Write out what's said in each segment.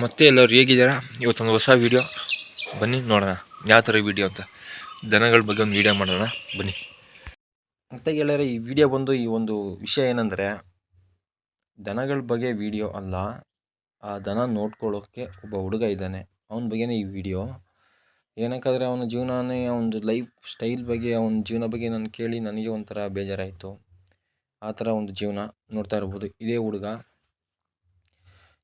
ಮತ್ತೆ ಎಲ್ಲರೂ ಹೇಗಿದ್ದೀರಾ? ಇವತ್ತೊಂದು ಹೊಸ ವೀಡಿಯೋ ಬನ್ನಿ ನೋಡೋಣ. ಯಾವ ಥರ ವೀಡಿಯೋ ಅಂತ. ದನಗಳ ಬಗ್ಗೆ ಒಂದು ವೀಡಿಯೋ ಮಾಡೋಣ. ಬನ್ನಿ. ಮತ್ತೆ ಗೆಳೆಯರೆ, ಈ ವಿಡಿಯೋ ಬಂದು ಈ ಒಂದು ವಿಷಯ ಏನಂದರೆ, ದನಗಳ ಬಗ್ಗೆ ವಿಡಿಯೋ ಅಲ್ಲ. ಆ ದನ ನೋಡ್ಕೊಳ್ಳೋಕ್ಕೆ ಒಬ್ಬ ಹುಡುಗ ಇದ್ದಾನೆ. ಅವನ ಬಗ್ಗೆನೇ ಈ ವಿಡಿಯೋ ಏನಕ್ಕಾದರೆ ಅವನ ಜೀವನನೇ ಒಂದು ಲೈಫ್ ಸ್ಟೈಲ್ ಬಗ್ಗೆ, ಅವನ ಜೀವನ ಬಗ್ಗೆ ನಾನು ಕೇಳಿ ನನಗೆ ಒಂಥರ ಬೇಜಾರಾಯಿತು. ಆ ಥರ ಒಂದು ಜೀವನ ನೋಡ್ತಾ ಇರ್ಬೋದು. ಇದೇ ಹುಡುಗ.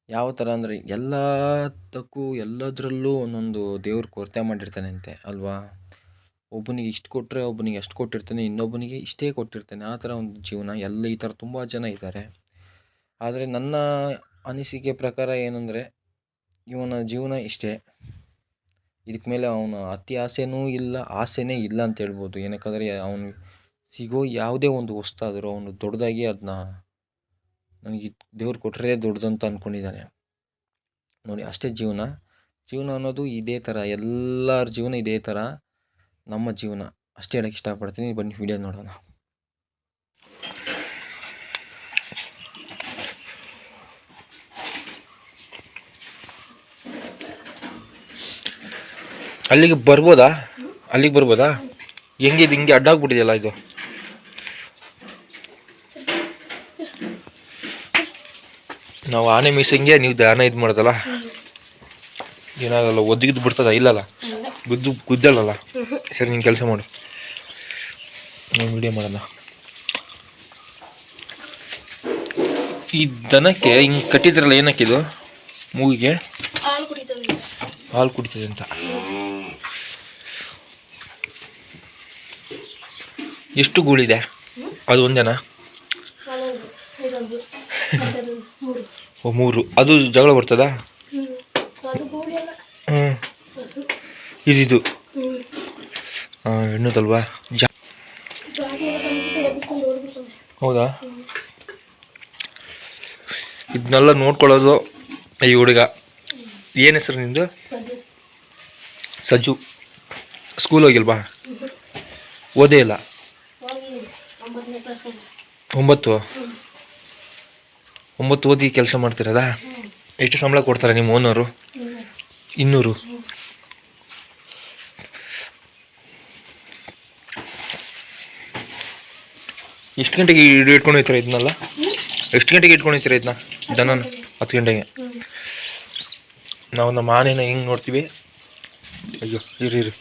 ಯಾವ ಥರ ಅಂದರೆ ಎಲ್ಲದಕ್ಕೂ ಎಲ್ಲದರಲ್ಲೂ ಒಂದೊಂದು ದೇವ್ರು ಕೊರತೆ ಮಾಡಿರ್ತಾನೆ ಅಂತೆ ಅಲ್ವಾ? ಒಬ್ಬನಿಗೆ ಇಷ್ಟು ಕೊಟ್ಟರೆ ಒಬ್ಬನಿಗೆ ಅಷ್ಟು ಕೊಟ್ಟಿರ್ತಾನೆ, ಇನ್ನೊಬ್ಬನಿಗೆ ಇಷ್ಟೇ ಕೊಟ್ಟಿರ್ತಾನೆ. ಆ ಥರ ಒಂದು ಜೀವನ. ಎಲ್ಲ ಈ ಥರ ತುಂಬ ಜನ ಇದ್ದಾರೆ. ಆದರೆ ನನ್ನ ಅನಿಸಿಕೆ ಪ್ರಕಾರ ಏನಂದರೆ, ಇವನ ಜೀವನ ಇಷ್ಟೇ. ಇದಕ್ಕೆ ಮೇಲೆ ಅವನು ಅತಿ ಆಸೆನೂ ಇಲ್ಲ, ಆಸೆನೇ ಇಲ್ಲ ಅಂತ ಹೇಳ್ಬೋದು. ಏನಕ್ಕಂದರೆ ಅವನು ಸಿಗೋ ಯಾವುದೇ ಒಂದು ವಸ್ತು ಆದರೂ, ಅವನು ದೊಡ್ಡದಾಗಿ ಅದನ್ನ ನನಗೆ ದೇವ್ರು ಕೊಟ್ಟರೆ ದೊಡ್ಡದು ಅಂತ ಅಂದ್ಕೊಂಡಿದ್ದಾನೆ ನೋಡಿ, ಅಷ್ಟೇ ಜೀವನ. ಜೀವನ ಅನ್ನೋದು ಇದೇ ಥರ, ಎಲ್ಲರ ಜೀವನ ಇದೇ ಥರ, ನಮ್ಮ ಜೀವನ. ಅಷ್ಟೇ ಹೇಳೋಕ್ಕೆ ಇಷ್ಟಪಡ್ತೀನಿ. ಬನ್ನಿ, ವಿಡಿಯೋ ನೋಡೋಣ. ಅಲ್ಲಿಗೆ ಬರ್ಬೋದಾ? ಅಲ್ಲಿಗೆ ಬರ್ಬೋದಾ? ಹೆಂಗಿದೆ? ಹಿಂಗೆ ಅಡ್ಡಾಗ್ಬಿಟ್ಟಿದೆಯಲ್ಲ ಇದು? ನಾವು ಆನೆ ಮೀಸಂಗೆ ನೀವು ದಾನ ಇದು ಮಾಡೋದಲ್ಲ? ಏನಾಗಲ್ಲ ಒದಗಿದ್ದು ಬಿಡ್ತದ ಇಲ್ಲಲ್ಲ? ಗುದ್ದು ಗುದ್ದಲ್ಲಲ್ಲ? ಸರಿ ನೀನು ಕೆಲಸ ಮಾಡು. ನಾನು ವಿಡಿಯೋ ಮಾಡೋಣ. ಈ ದನಕ್ಕೆ ಹಿಂಗೆ ಕಟ್ಟಿದ್ರಲ್ಲ ಏನಕ್ಕಿದು ಮೂಗಿಗೆ? ಹಾಲು ಕುಡಿತದೆ. ಹಾಲು ಕುಡಿತದೆ ಅಂತ. ಎಷ್ಟು ಗೂಳಿದೆ? ಅದು ಒಂದೇನಾ ನಾನೊಂದು ಇದೊಂದು ಅದೊಂದು ಮೂರು ಓ ಮೂರು. ಅದು ಜಗಳ ಬರ್ತದಾ? ಹ್ಞೂ ಇದಿದು. ಹಾಂ ಹೆಣ್ಣುದಲ್ವಾ ಜಾ ಹೌದಾ? ಇದನ್ನೆಲ್ಲ ನೋಡ್ಕೊಳ್ಳೋದು ಈ ಹುಡುಗ. ಏನು ಹೆಸರು ನಿಂದು? ಸಜ್ಜು. ಸ್ಕೂಲ್ ಹೋಗಿಲ್ವಾ? ಓದೇ ಇಲ್ಲ. ಒಂಬತ್ತು. ಒಂಬತ್ತು ಓದಿ ಕೆಲಸ ಮಾಡ್ತಿರಲ್ಲ ಎಷ್ಟು ಸಂಬಳ ಕೊಡ್ತಾರೆ ನಿಮ್ಮ ಓನರು? ಇನ್ನೂರು. ಎಷ್ಟು ಗಂಟೆಗೆ ಇಟ್ಕೊಂಡು ಹೋಗ್ತಾರೆ ಇದನ್ನೆಲ್ಲ? ಎಷ್ಟು ಗಂಟೆಗೆ ಇಟ್ಕೊಂಡು ಹೋಗ್ತಾರೆ ಇದನ್ನ? ದನ ಹತ್ತು ಗಂಟೆಗೆ. ನಾವು ನಮ್ಮ ಆನೆನ ಹೆಂಗೆ ನೋಡ್ತೀವಿ? ಅಯ್ಯೋ ಇರು ಇರು.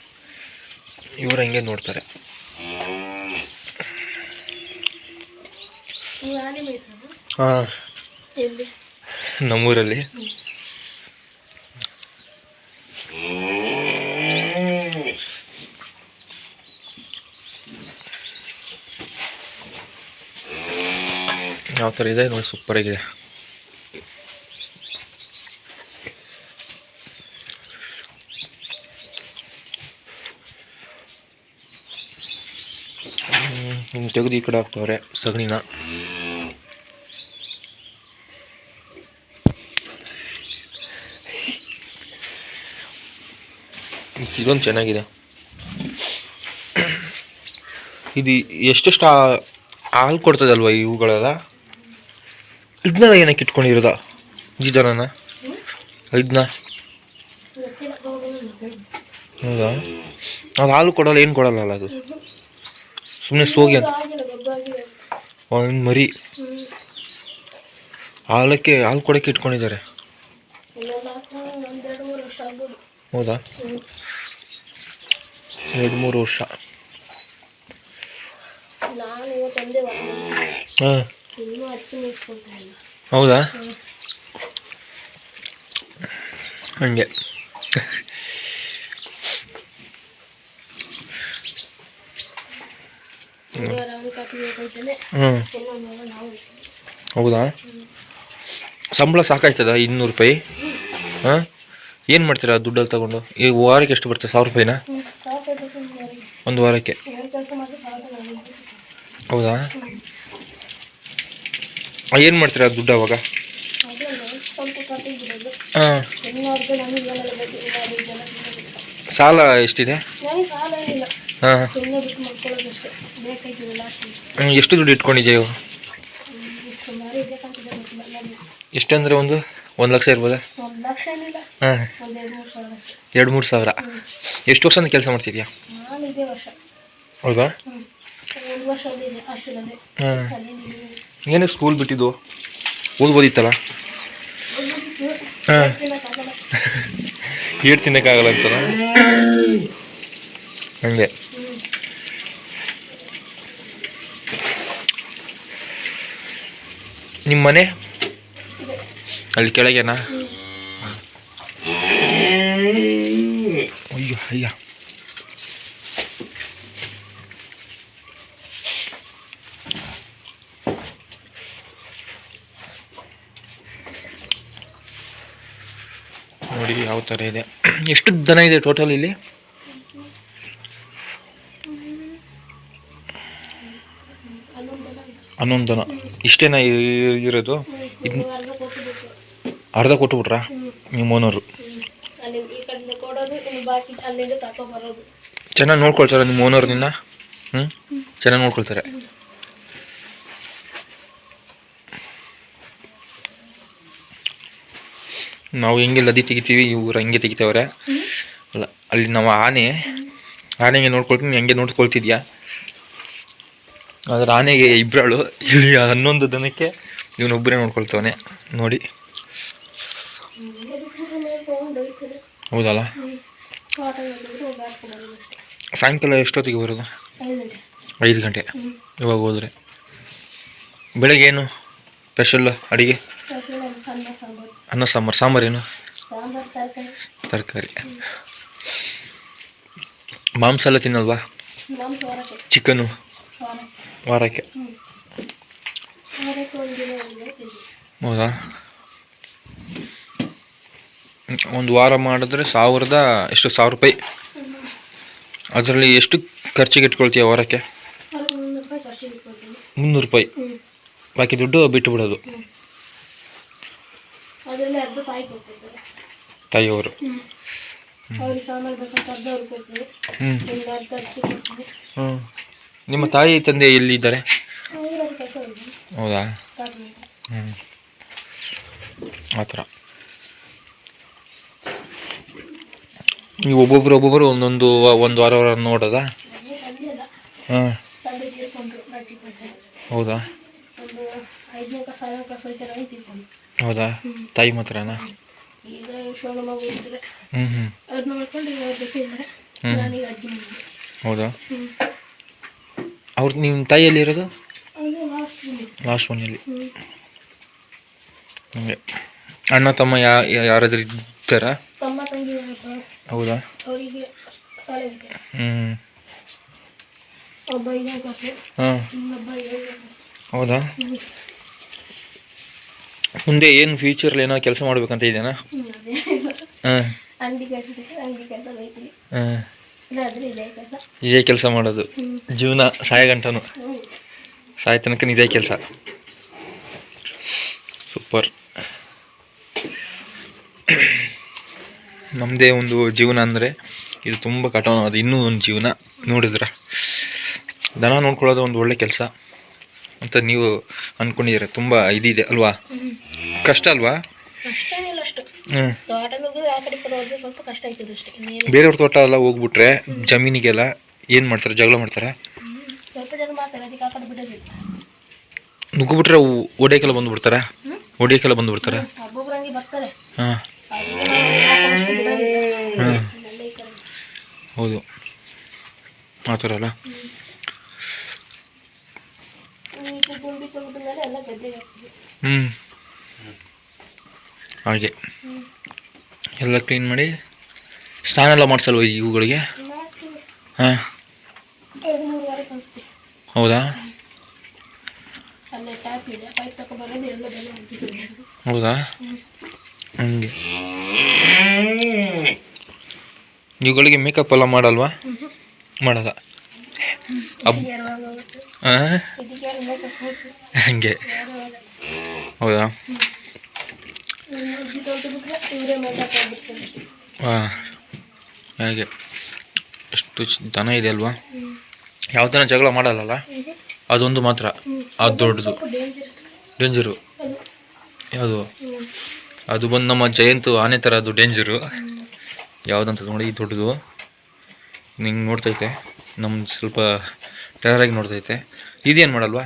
ಇವರು ಹಂಗೆ ನೋಡ್ತಾರೆ. ಹಾಂ. ನಮ್ಮೂರಲ್ಲಿ. ಯಾವ ಥರ ಇದೆ ನೋಡಿ ಸೂಪರ್ ಆಗಿದೆ. ಹಿಂಗೆ ತೆಗೆದು ಈ ಕಡೆ ಹಾಕ್ತವ್ರೆ ಸಗಣಿನ. ಇದೊಂದು ಚೆನ್ನಾಗಿದೆ. ಇದು ಎಷ್ಟೆಷ್ಟು ಹಾಲು ಕೊಡ್ತದಲ್ವ ಇವುಗಳೆಲ್ಲ ಇದನ್ನೆಲ್ಲ ಏನಕ್ಕೆ ಇಟ್ಕೊಂಡಿರೋದ ಈ ದನನ ಇದನ್ನ? ಹೌದಾ? ಅದು ಹಾಲು ಕೊಡಲ್ಲ, ಏನು ಕೊಡಲ್ಲ ಅದು? ಸುಮ್ಮನೆ ಸೋಗಿ ಅಂತ. ಒಂದು ಮರಿ. ಹಾಲಕ್ಕೆ, ಹಾಲು ಕೊಡೋಕ್ಕೆ ಇಟ್ಕೊಂಡಿದ್ದಾರೆ. ಹೌದಾ? ಎರಡು ಮೂರು ವರ್ಷ. ಹಾಂ. ಹೌದಾ? ಹಂಗೆ. ಹ್ಞೂ ಹೌದಾ? ಸಂಬಳ ಸಾಕಾಯ್ತದ? ಇನ್ನೂರು ರೂಪಾಯಿ? ಹಾಂ? ಏನು ಮಾಡ್ತೀರಾ ದುಡ್ಡಲ್ಲಿ ತಗೊಂಡು? ಈ ವಾರಕ್ಕೆ ಎಷ್ಟು ಬರ್ತದೆ ಸಾವಿರ ರೂಪಾಯಿನಾ? ಒಂದು ವಾರಕ್ಕೆ. ಹೌದಾ? ಏನು ಮಾಡ್ತೀರಾ ದುಡ್ಡು ಅವಾಗ? ಹಾಂ. ಸಾಲ ಎಷ್ಟಿದೆ? ಹಾಂ. ಎಷ್ಟು ದುಡ್ಡು ಇಟ್ಕೊಂಡಿದ್ದೆ ಎಷ್ಟಂದ್ರೆ ಒಂದು? ಒಂದು ಲಕ್ಷ ಇರ್ಬೋದಾ? ಹಾಂ. ಎರಡು ಮೂರು ಸಾವಿರ. ಎಷ್ಟು ವರ್ಷದಿಂದ ಕೆಲಸ ಮಾಡ್ತಿದ್ಯಾ? ಹೌದಾ? ಹಾಂ. ಏನಕ್ಕೆ ಸ್ಕೂಲ್ ಬಿಟ್ಟಿದ್ದು? ಓದ್ಬೋದಿತ್ತಲ್ಲ ಹಾಂ. ಏಟ್ ತಿನ್ನಕ್ಕಾಗಲ್ಲ ಅಂತಲ್ಲ ಹಂಗೆ. ನಿಮ್ಮ ಮನೆ ಅಲ್ಲಿ ಕೆಳಗೆನಾ? ಅಯ್ಯೋ ನೋಡಿ ಯಾವ ಥರ ಇದೆ. ಎಷ್ಟು ದನ ಇದೆ ಟೋಟಲ್ ಇಲ್ಲಿ? ಹನ್ನೊಂದು ದನ. ಇಷ್ಟೇನಾ ಇರೋದು? ಅರ್ಧ ಕೊಟ್ಟುಬಿಟ್ರಾ ನಿಮ್ಮ ಓನರು ಅಲ್ಲಿಂದ ಬರೋದು. ಚೆನ್ನಾಗಿ ನೋಡ್ಕೊಳ್ತಾರೆ ನಿಮ್ಮ ಓನರ್ ನಿನ್ನ? ಹ್ಞೂ ಚೆನ್ನಾಗಿ ನೋಡ್ಕೊಳ್ತಾರೆ. ನಾವು ಹೆಂಗೆ ಲದಿ ತೆಗಿತೀವಿ ಇವ್ರು ಹಂಗೆ ತೆಗಿತಾವ್ರೆ. ಅಲ್ಲ ಅಲ್ಲಿ ನಾವು ಆನೆ ಆನೆಗೆ ನೋಡ್ಕೊಳ್ತೀನಿ ಹೆಂಗೆ ನೋಡ್ಕೊಳ್ತಿದ್ಯಾ? ಆದ್ರೆ ಆನೆಗೆ ಇಬ್ಬರಾಳು ಇಲ್ಲಿ ಹನ್ನೊಂದು ದನಕ್ಕೆ ಇವನೊಬ್ಬರೇ ನೋಡ್ಕೊಳ್ತಾವನೆ. ನೋಡಿ. ಹೌದಲ್ಲ? ಸಾಯಂಕಾಲ ಎಷ್ಟೊತ್ತಿಗೆ ಬರೋದು? ಐದು ಗಂಟೆ. ಇವಾಗ ಹೋದ್ರೆ? ಬೆಳಿಗ್ಗೆ ಏನು ಸ್ಪೆಷಲ್ ಅಡುಗೆ? ಅನ್ನ ಸಾಂಬಾರು. ಸಾಂಬಾರೇನು ತರಕಾರಿ. ಮಾಂಸ ಎಲ್ಲ ತಿನ್ನಲ್ವಾ? ಚಿಕನು? ವಾರಕ್ಕೆ. ಹೌದಾ? ಒಂದು ವಾರ ಮಾಡಿದ್ರೆ ಸಾವಿರದ ಎಷ್ಟು ಸಾವಿರ ರೂಪಾಯಿ. ಅದರಲ್ಲಿ ಎಷ್ಟು ಖರ್ಚಿಗೆ ಇಟ್ಕೊಳ್ತೀಯ ವಾರಕ್ಕೆ? ಮುನ್ನೂರು ರೂಪಾಯಿ. ಬಾಕಿ ದುಡ್ಡು ಬಿಟ್ಟು ಬಿಡೋದು. ತಾಯಿಯವರು. ಹ್ಞೂ ನಿಮ್ಮ ತಾಯಿ ತಂದೆ ಎಲ್ಲಿದ್ದಾರೆ? ಹೌದಾ? ಹ್ಞೂ ಆ ಥರ. ನೀವು ಒಬ್ಬೊಬ್ರು ಒಬ್ಬೊಬ್ರು ಒಂದೊಂದು ಒಂದು ವಾರ ವಾರ ನೋಡೋದಾ? ಹಾಂ. ಹೌದಾ? ಹೌದಾ? ತಾಯಿ ಮಾತ್ರನಾ? ಹ್ಞೂ ಹ್ಞೂ ಹ್ಞೂ ಹೌದಾ? ಅವ್ರು ನಿಮ್ಮ ತಾಯಿಯಲ್ಲಿ ಇರೋದು? ಲಾಸ್ಟ್ ಮನೆಯಲ್ಲಿ ಹಂಗೆ. ಅಣ್ಣ ತಮ್ಮ ಯಾರಾದ್ರೂ ಇದ್ದಾರಾ. ಹೌದಾ? ಅವರಿಗೆ ಶಾಲೆ ಇದೆ. ಹ್ಞೂ ಒಬ್ಬ ಐದನೇ ಕ್ಲಾಸು ಹಾಂ. ಇನ್ನೊಬ್ಬ ಏಳನೇ ಹೌದಾ? ಮುಂದೆ ಏನು ಫ್ಯೂಚರ್ ಏನೋ ಕೆಲಸ ಮಾಡ್ಬೇಕಂತ ಇದೆಯಾ ಹಾಂ. ಅಂಗಡಿ ಕೆಲಸ ಸಿಕ್ಕರೆ ಅಂಗಡಿ ಕೆಲಸ ಹೋಯ್ತೀವಿ. ಹಾಂ. ಇಲ್ಲಾದ್ರೆ ಇದೇ ಕೆಲಸ. ಇದೇ ಕೆಲಸ ಮಾಡೋದು. ಜೀವನ ಸಾಯಗಂಟನು ಗಂಟನು. ಸಾಯ ತನಕ ಇದೇ ಕೆಲಸ. ಸೂಪರ್. ನಮ್ಮದೇ ಒಂದು ಜೀವನ ಅಂದರೆ ಇದು ತುಂಬ ಕಠೋಣ ಅದು ಇನ್ನೂ ಒಂದು ಜೀವನ. ನೋಡಿದ್ರ ದನ ನೋಡ್ಕೊಳ್ಳೋದು ಒಂದು ಒಳ್ಳೆ ಕೆಲಸ ಅಂತ ನೀವು ಅಂದ್ಕೊಂಡಿದ್ದೀರ ತುಂಬ ಇದಿದೆ ಅಲ್ವಾ? ಕಷ್ಟ ಅಲ್ವಾ? ಬೇರೆಯವ್ರ ತೋಟ ಎಲ್ಲ ಹೋಗ್ಬಿಟ್ರೆ ಜಮೀನಿಗೆಲ್ಲ ಏನು ಮಾಡ್ತಾರೆ? ಜಗಳ ಮಾಡ್ತಾರೆ? ನುಗ್ಗಿಬಿಟ್ರೆ ಒಡೆಯಕ್ಕೆಲ್ಲ ಬಂದುಬಿಡ್ತಾರೆ? ಹ್ಞೂ ಒಡೆಯಕ್ಕೆಲ್ಲ ಬಂದುಬಿಡ್ತಾರೆ? ಹಾಂ ಅದಕ್ಕೆ ನಾವು ಆ ಕಡೆ ಅಷ್ಟು ಬಿಡೋದಿಲ್ಲ. ಹಾಂ ಅಲ್ಲ ಈ ಕಡೆ ಹೌದು. ಆ ಥರ ಅಲ್ಲ? ಹ್ಞೂ ಹಾಗೆ. ಎಲ್ಲ ಕ್ಲೀನ್ ಮಾಡಿ ಸ್ನಾನ ಎಲ್ಲ ಮಾಡಿಸಲ್ವ ಹೂಗಳಿಗೆ? ಹಾಂ. ಹೌದಾ? ಹೌದಾ? ಟ್ಯಾಪ್ ಇವುಗಳಿಗೆ ಮೇಕಪ್ ಎಲ್ಲ ಮಾಡಲ್ವಾ? ಮಾಡಲ್ಲ. ಅಬ್ ಹಂಗೆ ಹೌದಾ? ಹಾಂ ಹಾಗೆ. ಎಷ್ಟು ದನ ಇದೆ ಅಲ್ವಾ? ಯಾವ್ದನ ಯಾವ ಜಗಳ ಮಾಡಲ್ಲಲ್ಲ? ಅದೊಂದು ಮಾತ್ರ. ಅದು ದೊಡ್ಡದು. ಡೇಂಜರ್ ಯಾವುದು? ಅದು ಬಂದು ನಮ್ಮ ಜಯಂತು ಆನೆ ಥರ ಅದು ಡೇಂಜರು ಯಾವುದಂತ ನೋಡಿ ಈ ದೊಡ್ಡದು. ನಿಂಗೆ ನೋಡ್ತೈತೆ. ನಮ್ಮ ಸ್ವಲ್ಪ ಟೈರಾಗಿ ನೋಡ್ತೈತೆ. ಇದೇನು ಮಾಡಲ್ವಾ?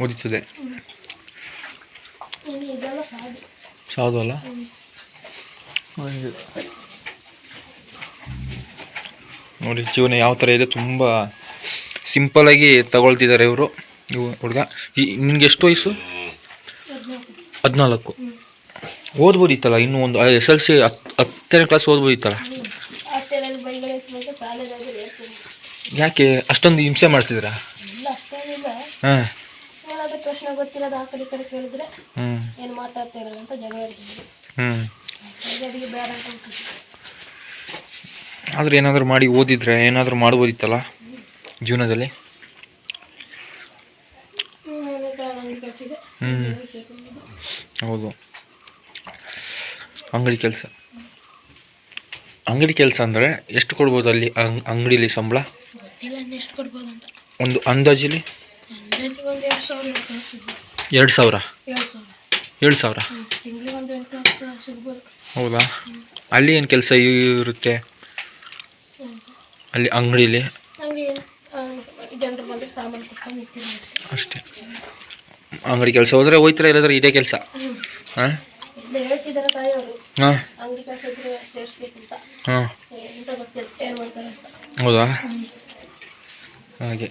ಓದಿತದೆ ಸಾಧು. ಅಲ್ಲ? ನೋಡಿ ಜೀವನ ಯಾವ ಥರ ಇದೆ. ತುಂಬ ಆಗಿ ತಗೊಳ್ತಿದ್ದಾರೆ ಇವರು. ಇವು ಹುಡುಗ. ಈ ನಿನ್ಗೆ ಎಷ್ಟು ವಯಸ್ಸು? ಹದಿನಾಲ್ಕು. ಓದ್ಬೋದು ಓದ್ಬೋದಿತ್ತಲ್ಲ ಇನ್ನೂ ಒಂದು ಎಸ್ ಎಲ್ ಸಿ ಹತ್ತು ಹತ್ತನೇ ಕ್ಲಾಸ್ ಓದ್ಬೋದಿತ್ತಲ್ಲ? ಯಾಕೆ ಅಷ್ಟೊಂದು ಹಿಂಸೆ ಮಾಡ್ತಿದ್ದೀರಾ? ಹಾಂ. ಪ್ರಶ್ನೆ ಗೊತ್ತಿರೋದು ಆ ಕಡೆ ಕಡೆ ಕೇಳಿದ್ರೆ ಹ್ಞೂ ಏನು ಮಾತಾಡ್ತಾ ಇರೋದು ಅಂತ ಜಗಳ ಇರ್ತಿದ್ರು ಹ್ಞೂ ಹಾಗೆ ಅದಕ್ಕೆ ಬೇಡ ಅಂತ ಅನ್ಕೊಳ್ತೀನಿ. ಆದ್ರೆ ಏನಾದರೂ ಮಾಡಿ ಓದಿದ್ರೆ ಏನಾದರೂ ಮಾಡ್ಬೋದಿತ್ತಲ್ಲ ಜೀವನದಲ್ಲಿ? ಹ್ಞೂ ಅನೇಕ ಅಂಗಡಿ ಕೆಲಸಿದೆ ಹ್ಞೂ ಹೌದು. ಅಂಗಡಿ ಕೆಲಸ. ಅಂಗಡಿ ಕೆಲಸ ಅಂದರೆ ಎಷ್ಟು ಕೊಡ್ಬೋದು ಅಲ್ಲಿ ಅಂಗ್ ಅಂಗಡಿಲಿ ಸಂಬಳ? ಒಂದು ಅಂದಾಜಿಲಿ ಎರಡು ಸಾವಿರ ಏಳು ಸಾವಿರ? ಹೌದಾ? ಅಲ್ಲಿ ಏನು ಕೆಲಸ ಇರುತ್ತೆ? ಅಲ್ಲಿ ಅಂಗಡಿಲಿ? ಅಷ್ಟೇ. ಅಂಗಡಿ ಕೆಲಸ ಹೋದ್ರೆ ಹೋಯ್ತಾರೆ ಇಲ್ಲದ್ರೆ ಇದೇ ಕೆಲಸ? ಹಾಂ? ಹಾಂ. ಹಾಂ. ಹೌದಾ? ಹಾಗೆ.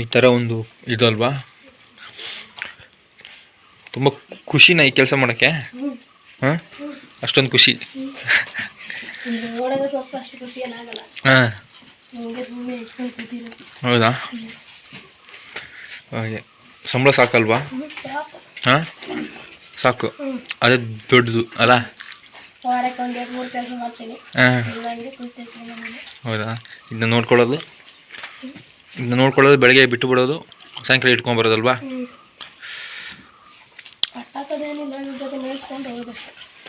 ಈ ಥರ ಒಂದು ಇದು ಅಲ್ವಾ? ತುಂಬ ಖುಷಿನ ಈ ಕೆಲಸ ಮಾಡೋಕ್ಕೆ? ಹಾಂ? ಅಷ್ಟೊಂದು ಖುಷಿ. ನೋಡೋದು ಸ್ವಲ್ಪ ಅಷ್ಟು ಖುಷಿ ಏನಾಗಲ್ಲ ಹಾಂ. ನಿಮಗೆ ಸುಮ್ಮನೆ ಇಟ್ಕೊಂಡು ಕೂತಿರು ಹೌದಾ? ಹಾಗೆ. ಸಂಬಳ ಸಾಕಲ್ವಾ? ಹಾ? ಸಾಕು. ಅದೇ ದೊಡ್ಡದು ಅಲ್ಲ? ವಾರಕ್ಕೆ ಒಂದು ಎರಡು ಮೂರು ಕೆಲಸ ಮಾಡ್ತೀನಿ. ಹಾಂ. ಇಲ್ಲಾಂದ್ರೆ ಕೂತಿರ್ತೀನಿ ಮನೇಲಿ. ಹೌದಾ? ಇದನ್ನ ನೋಡ್ಕೊಳ್ಳೋದು? ಇದನ್ನ ನೋಡ್ಕೊಳ್ಳೋದು ಬೆಳಗ್ಗೆ ಬಿಟ್ಟು ಬಿಡೋದು ಸಾಯಂಕಾಲ ಇಟ್ಕೊಂಡ್ ಬರೋದಲ್ವಾ?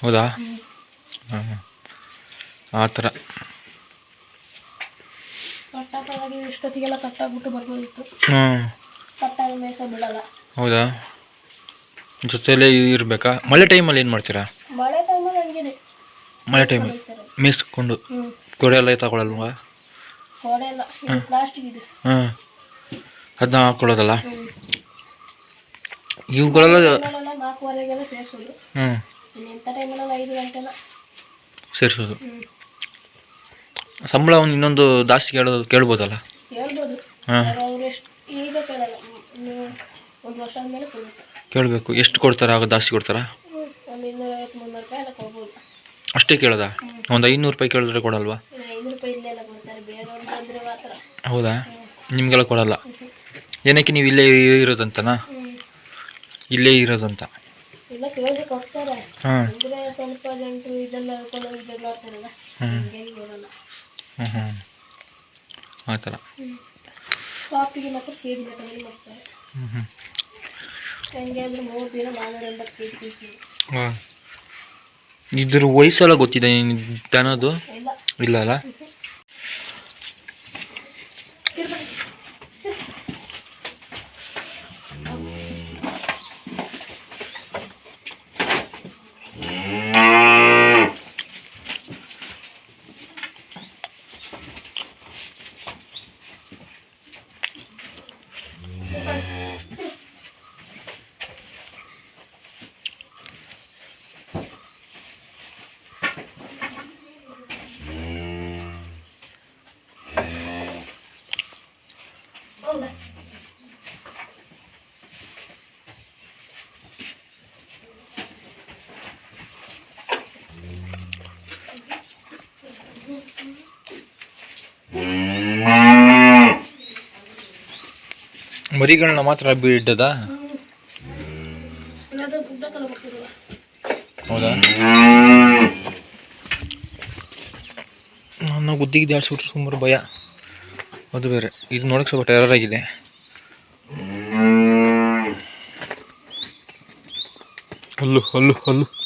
ಹೌದಾ? ಹಾಂ ಹಾಂ ಆ ಥರ. ಇಷ್ಟೊತ್ತಿಗೆಲ್ಲ ಕಟ್ಟಾಗ್ಬಿಟ್ಟು ಬರ್ಬೋದಿತ್ತು. ಹ್ಞೂ. ಕಟ್ಟಾಗಿ ಮೇಯ್ಸೋ ಬಿಡಲ್ಲ. ಹೌದಾ? ಜೊತೆಯಲ್ಲೇ ಇರಬೇಕಾ? ಮಳೆ ಟೈಮಲ್ಲಿ ಏನು ಮಾಡ್ತೀರಾ? ಮಳೆ ಟೈಮಲ್ಲಿ ಹಂಗಿದೆ ಮಳೆ ಟೈಮಲ್ಲಿ ಮೇಯಿಸ್ಕೊಂಡು ಕೊಡೆ ಎಲ್ಲ ತಗೊಳಲ್ವ ಕೊಡೆ ಎಲ್ಲ ಪ್ಲಾಸ್ಟಿಕ್ ಇದೆ. ಹಾಂ ಅದನ್ನ ಹಾಕ್ಕೊಳ್ಳೋದಲ್ಲ ಇವುಗಳೆಲ್ಲ ಟೈಮಲ್ಲೆಲ್ಲ ನಾಲ್ಕುವರೆಗೆಲ್ಲ ಸೇರಿಸೋದು. ಹ್ಞೂ. ಇನ್ನು ಇಂಥ ಟೈಮಲ್ಲೆಲ್ಲ ಐದು ಗಂಟೆಲ್ಲ. ಸೇರಿಸೋದು. ಸಂಬಳ ಒಂದು ಇನ್ನೊಂದು ಜಾಸ್ತಿ ಕೇಳೋದು ಕೇಳ್ಬೋದಲ್ಲ? ಹೇಳ್ಬೋದು ಹಾಂ. ಅವ್ರು ಎಷ್ಟು ಈಗ ಕೇಳಲ್ಲ. ನೀವು ಒಂದು ವರ್ಷ ಆದಮೇಲೆ ಕೊಡ್ಬೇಕು. ಕೇಳಬೇಕು. ಎಷ್ಟು ಕೊಡ್ತಾರ? ಆಗ ಜಾಸ್ತಿ ಕೊಡ್ತಾರಾ? ಹ್ಞೂ ಒಂದು ಇನ್ನೂರೈವತ್ತು ಮುನ್ನೂರು ರೂಪಾಯಿ ಎಲ್ಲ ಕೊಡ್ಬೋದು. ಅಷ್ಟೇ ಕೇಳೋದಾ? ಒಂದು ಐನೂರು ರೂಪಾಯಿ ಕೇಳಿದ್ರೆ ಕೊಡಲ್ವಾ? ಇನ್ನು ಐನೂರು ರೂಪಾಯಿ ಇಲ್ಲೆಲ್ಲ ಕೊಡ್ತಾರೆ. ಬೇರೆಯವ್ರು ಬಂದರೆ ಮಾತ್ರ. ಹೌದಾ? ನಿಮಗೆಲ್ಲ ಕೊಡಲ್ಲ? ಏನಕ್ಕೆ ನೀವು ಇಲ್ಲೇ ಇರೋದಂತನಾ? ಇಲ್ಲೇ ಇರೋದಂತ. ಇಲ್ಲ ಕೇಳಿ ಕೊಡ್ತಾರೆ. ಹಾಂ ಅಂದರೆ ಸ್ವಲ್ಪ ಜಂಟು ಇದೆಲ್ಲ ಕೊಂಡು ಜಗಳ ಆಡ್ತಾರಲ್ಲ ಹ್ಮ್. ಹಂಗಾಗಿ ಬರಲ್ಲ ಹ್ಞೂ ಹ್ಞೂ ಆ ಥರ ಹ್ಞೂ ಕಾಫಿಗೆ ಮಾತ್ರ ಕೆ ಜಿ ಲೆಕ್ಕದಲ್ಲಿ ಮಾಡ್ತಾರೆ. ಹ್ಞೂ ಹ್ಞೂ ಹೆಂಗೆ ಅಂದರೆ ಮೂರು ದಿನ ನಾನ್ನೂರ ಎಂಬತ್ತು ಕೆ ಜಿ ಕೊಡ್ತೀವಿ ಹಾಂ ಇದ್ರ ವಯಸ್ಸೆಲ್ಲ ಗೊತ್ತಿದೆ ದನದು ಇಲ್ಲ ಅಲ್ಲ? ಮರಿಗಳನ್ನ ಮಾತ್ರ ಬರ್ತಿರಲ್ಲ ಹೌದಾ? ನಾನು ಗುದ್ದಿಗೆ ಆಡ್ಸ್ಬಿಟ್ರೆ ಸುಮಾರು ಭಯ. ಅದು ಬೇರೆ. ಇದು ನೋಡಕ್ಕೆ ಸ್ವಲ್ಪ ಟೆರರ್ ಆಗಿದೆ. ಹಲ್ಲು ಹಲ್ಲು ಹಲ್ಲು.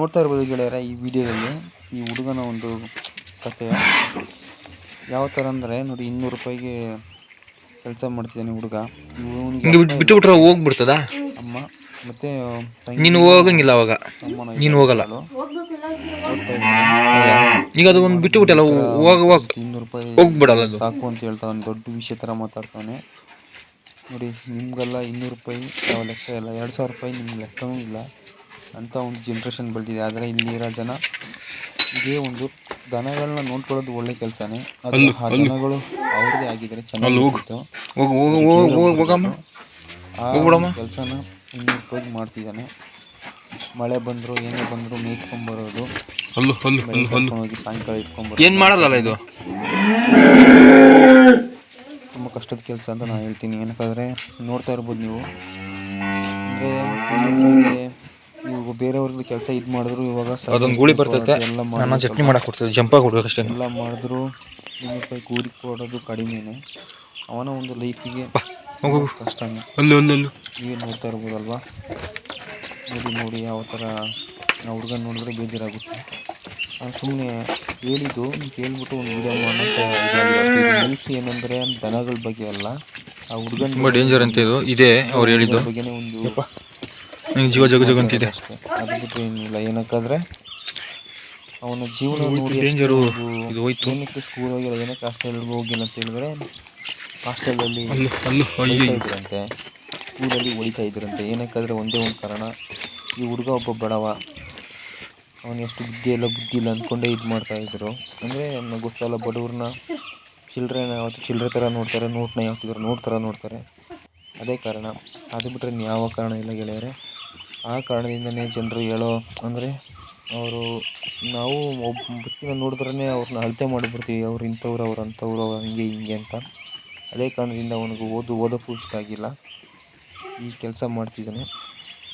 ನೋಡ್ತಾ ಇರ್ಬೋದು ಗೆಳೆಯರ ಈ ವಿಡಿಯೋದಲ್ಲಿ ಈ ಹುಡುಗನ ಒಂದು ಕತೆ. ಯಾವ ಥರ ಅಂದರೆ ನೋಡಿ ಇನ್ನೂರು ರೂಪಾಯಿಗೆ ಕೆಲಸ ಮಾಡ್ತಿದ್ದಾನೆ ಹುಡುಗ. ಇವನಿಗೆ ಬಿಟ್ಟು ಬಿಟ್ರೆ ಹೋಗ್ಬಿಡ್ತದ? ಅಮ್ಮ ಮತ್ತೆ ನೀನು ಹೋಗಂಗಿಲ್ಲ ಅವಾಗ. ನೀನು ಹೋಗಲ್ಲ. ಇದ್ದಾನೆ ಈಗ ಅದು ಒಂದು ಬಿಟ್ಟು ಬಿಟ್ಟಲ್ಲ ಹೋಗ ಹೋಗ ಇನ್ನೂರು ರೂಪಾಯಿ ಹೋಗ್ಬಿಡಲ್ಲ ಅದು. ಸಾಕು ಅಂತ ಹೇಳ್ತಾವನೆ ದೊಡ್ಡ ವಿಷಯ ಥರ ಮಾತಾಡ್ತಾನೆ ನೋಡಿ ನಿಮಗೆಲ್ಲ ಇನ್ನೂರು ರೂಪಾಯಿ ಯಾವ ಲೆಕ್ಕ ಇಲ್ಲ. ಎರಡು ಸಾವಿರ ರೂಪಾಯಿ ನಿಮ್ಗೆ ಲೆಕ್ಕವೂ ಇಲ್ಲ. ಅಂತ ಒಂದು ಜನ್ರೇಷನ್ ಬೆಳೆದಿದೆ. ಆದರೆ ಇಲ್ಲಿರೋ ಜನ ಇದೇ ಒಂದು ದನಗಳನ್ನ ನೋಡ್ಕೊಳ್ಳೋದು ಒಳ್ಳೆ ಕೆಲಸನೇ. ಅದು ಆ ದನಗಳು ಅವ್ರದೇ ಆಗಿದ್ರೆ ಚೆನ್ನಾಗಿತ್ತು ಆ ಕೆಲಸನ ಇನ್ನೂರು ರೂಪಾಯಿಗೆ ಮಾಡ್ತಿದ್ದಾನೆ. ಮಳೆ ಬಂದರು ಏನೇ ಬಂದ್ರು ಮೇಯಿಸ್ಕೊಂಡ್ಬರೋದು ಸಾಯಂಕಾಲ ಇಟ್ಕೊಂಡ್ಬರೋದು ಏನು ಮಾಡಲ್ಲ ಇದು? ತುಂಬ ಕಷ್ಟದ ಕೆಲಸ ಅಂತ ನಾನು ಹೇಳ್ತೀನಿ. ಏನಕ್ಕಾದ್ರೆ ನೋಡ್ತಾ ಇರ್ಬೋದು ನೀವು. ಅಂದರೆ ನೀವು ಬೇರೆಯವ್ರಿಗೆ ಕೆಲಸ ಇದು ಮಾಡಿದ್ರು ಇವಾಗ ಅದೊಂದು ಗೂಳಿ ಬರ್ತೈತೆ. ಎಲ್ಲ ನಾನು ಮಾಡಿ ಚಟ್ನಿ ಮಾಡಕ್ಕೆ ಕೊಡ್ತದೆ ಜಂಪಾಗಿ ಕೊಡ್ಬೇಕಷ್ಟೇ ಎಲ್ಲ ಮಾಡಿದ್ರು. ಇನ್ನೂರು ರೂಪಾಯಿ ಕೂಲಿ ಕೊಡೋದು ಕಡಿಮೆನೇ. ಅವನ ಒಂದು ಲೈಫಿಗೆ ಕಷ್ಟ ಅಲ್ಲೂ ಅಲ್ಲು ನೀವೇ ನೋಡ್ತಾ ಇರ್ಬೋದಲ್ವಾ? ನೋಡಿ ನೋಡಿ ಯಾವ ಥರ ನಾವು ಹುಡುಗ ನೋಡಿದ್ರೆ ಬೇಜಾರಾಗುತ್ತೆ. ನಾನು ಸುಮ್ಮನೆ ಹೇಳಿದ್ದು ಕೇಳ್ಬಿಟ್ಟು ಒಂದು ವಿಡಿಯೋ ಮಾಡೋಂಥ ನ್ಯೂಸ್ ಏನಂದರೆ ದನಗಳ ಬಗ್ಗೆ ಅಲ್ಲ. ಆ ಹುಡುಗನ ತುಂಬ ಡೇಂಜರ್ ಅಂತ ಇದು. ಇದೆ ಅವ್ರು ಹೇಳಿದ್ದು. ಬಗ್ಗೆನೇ ಒಂದು ಜೀವ ಜಗ ಜಗ ಅಂತಿದೆ. ಅದು ಬಿಟ್ಟರೆ ಏನಿಲ್ಲ ಏನಕ್ಕಾದ್ರೆ ಅವನ ಜೀವನ ನೋಡಿ ಡೇಂಜರು ಇದು ಹೋಯ್ತು. ಏನಕ್ಕೆ ಸ್ಕೂಲ್ ಹೋಗಿಲ್ಲ ಏನಕ್ಕೆ ಹಾಸ್ಟೆಲ್ಗೆ ಹೋಗಿಲ್ಲ ಅಂತ ಹೇಳಿದ್ರೆ ಹಾಸ್ಟೆಲಲ್ಲಿ ಅಂತೆ ಅಲ್ಲು ಅಯ್ಯೋ ಹೊಡಿತಾ ಇದ್ರಂತೆ. ಸ್ಕೂಲಲ್ಲಿ ಹೊಡಿತಾ ಇದ್ರಂತೆ. ಏನಕ್ಕಾದ್ರೆ ಒಂದೇ ಒಂದು ಕಾರಣ ಈ ಹುಡುಗ ಒಬ್ಬ ಬಡವ. ಅವನು ಎಷ್ಟು ಬುದ್ಧಿ ಇಲ್ಲ ಬುದ್ಧಿ ಇಲ್ಲ ಅಂದ್ಕೊಂಡೇ ಇದು ಮಾಡ್ತಾಯಿದ್ರು ಅಂದರೆ ನಮ್ಗೆ ಗೊತ್ತಲ್ಲ ಬಡವ್ರನ್ನ ಚಿಲ್ಲರೆನ ಯಾವತ್ತು ಚಿಲ್ಲರೆ ಥರ ನೋಡ್ತಾರೆ ನೋಟ್ನ ಯಾವ ನೋಡ್ತಾರೆ ನೋಟ್ ಥರ ನೋಡ್ತಾರೆ. ಅದೇ ಕಾರಣ. ಅದು ಬಿಟ್ಟರೆ ಯಾವ ಕಾರಣ ಇಲ್ಲ ಗೆಳೆಯರೆ. ಆ ಕಾರಣದಿಂದನೇ ಜನರು ಹೇಳೋ ಅಂದರೆ ಅವರು ನಾವು ಒಬ್ಬ ವ್ಯಕ್ತಿನ ನೋಡಿದ್ರೇ ಅವ್ರನ್ನ ಅಳತೆ ಮಾಡಿಬಿಡ್ತೀವಿ. ಅವ್ರು ಇಂಥವ್ರು, ಅವ್ರು ಅಂಥವ್ರು, ಅವ್ರು ಹಂಗೆ, ಹಿಂಗೆ ಅಂತ. ಅದೇ ಕಾರಣದಿಂದ ಅವನಿಗೆ ಓದು, ಓದೋಕ್ಕೂ ಇಷ್ಟ ಆಗಿಲ್ಲ. ಈ ಕೆಲಸ ಮಾಡ್ತಿದ್ದಾನೆ.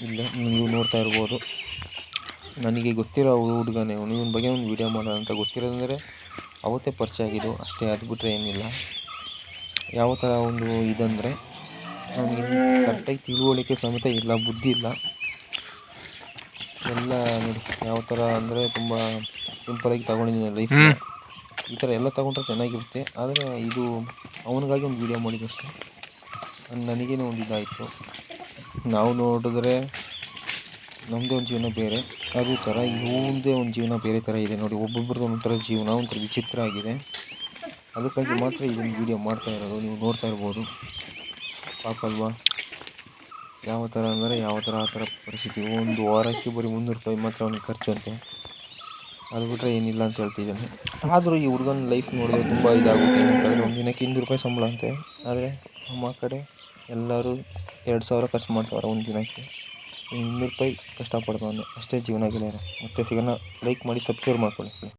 ಇಲ್ಲ, ನೀವು ನೋಡ್ತಾ ಇರ್ಬೋದು. ನನಗೆ ಗೊತ್ತಿರೋ ಹುಡುಗನೇ, ಅವನು ಇವನ ಬಗ್ಗೆ ಒಂದು ವೀಡಿಯೋ ಮಾಡೋಣ ಅಂತ ಗೊತ್ತಿರೋದಂದರೆ ಅವತ್ತೇ ಪರಿಚಯ ಆಗಿದ್ದು. ಅಷ್ಟೇ, ಅದು ಬಿಟ್ಟರೆ ಏನಿಲ್ಲ. ಯಾವ ಥರ ಒಂದು ಇದಂದರೆ ನನಗೆ ಕರೆಕ್ಟಾಗಿ ತಿಳುವಳಿಕೆ ಸಮೇತ ಇಲ್ಲ, ಬುದ್ಧಿ ಇಲ್ಲ. ಎಲ್ಲ ನೋಡಿ ಯಾವ ಥರ ಅಂದರೆ ತುಂಬ ಸಿಂಪಲಾಗಿ ತಗೊಂಡಿದ್ದೀನಿ ಲೈಫ್ ಈ ಥರ ಎಲ್ಲ ತೊಗೊಂಡ್ರೆ ಚೆನ್ನಾಗಿರುತ್ತೆ. ಆದರೆ ಇದು ಅವನಿಗಾಗಿ ಒಂದು ವೀಡಿಯೋ ಮಾಡಿದ್ದಷ್ಟೇ ನನಗೇನು ಒಂದು ಇದಾಯಿತು. ನಾವು ನೋಡಿದ್ರೆ ನಮ್ಮದೇ ಒಂದು ಜೀವನ ಬೇರೆ. ಅದೇ ಥರ ಇವಂದೇ ಒಂದು ಜೀವನ ಬೇರೆ ಥರ ಇದೆ. ನೋಡಿ ಒಬ್ಬೊಬ್ರದ್ದು ಒಂಥರ ಜೀವನ ಒಂಥರ ವಿಚಿತ್ರ ಆಗಿದೆ. ಅದಕ್ಕಾಗಿ ಮಾತ್ರ ಇದೊಂದು ವೀಡಿಯೋ ಮಾಡ್ತಾ ಇರೋದು. ನೀವು ನೋಡ್ತಾ ಇರ್ಬೋದು. ಪಾಪ ಅಲ್ವಾ? ಯಾವ ಥರ ಅಂದರೆ ಯಾವ ಥರ ಆ ಥರ ಪರಿಸ್ಥಿತಿ, ಒಂದು ವಾರಕ್ಕೆ ಬರೀ ಮುನ್ನೂರು ರೂಪಾಯಿ ಮಾತ್ರ ಅವ್ನಿಗೆ ಖರ್ಚು ಅಂತೆ. ಅದು ಬಿಟ್ಟರೆ ಏನಿಲ್ಲ ಅಂತ ಹೇಳ್ತಿದ್ದಾನೆ. ಆದರೂ ಈ ಹುಡುಗನ ಲೈಫ್ ನೋಡಿದ್ರೆ ತುಂಬ ಇದಾಗುತ್ತೆ. ಏನಂತಂದರೆ ಒಂದು ದಿನಕ್ಕೆ ಇನ್ನೂರು ರೂಪಾಯಿ ಸಂಬಳ ಅಂತೆ. ಆದರೆ ನಮ್ಮ ಕಡೆ ಎಲ್ಲರೂ ಎರಡು ಸಾವಿರ ಖರ್ಚು ಮಾಡ್ತಾರೆ ಒಂದು ದಿನಕ್ಕೆ. ಇನ್ನೂರು ರೂಪಾಯಿ ಕಷ್ಟಪಡ್ತಾನೆ ಅಷ್ಟೇ ಜೀವನ ಗೆಲ್ಲ ಮತ್ತೆ ಸಿಗೋಣ ಲೈಕ್ ಮಾಡಿ ಸಬ್ಸ್ಕ್ರೈಬ್ ಮಾಡ್ಕೊಳ್ಳಿ.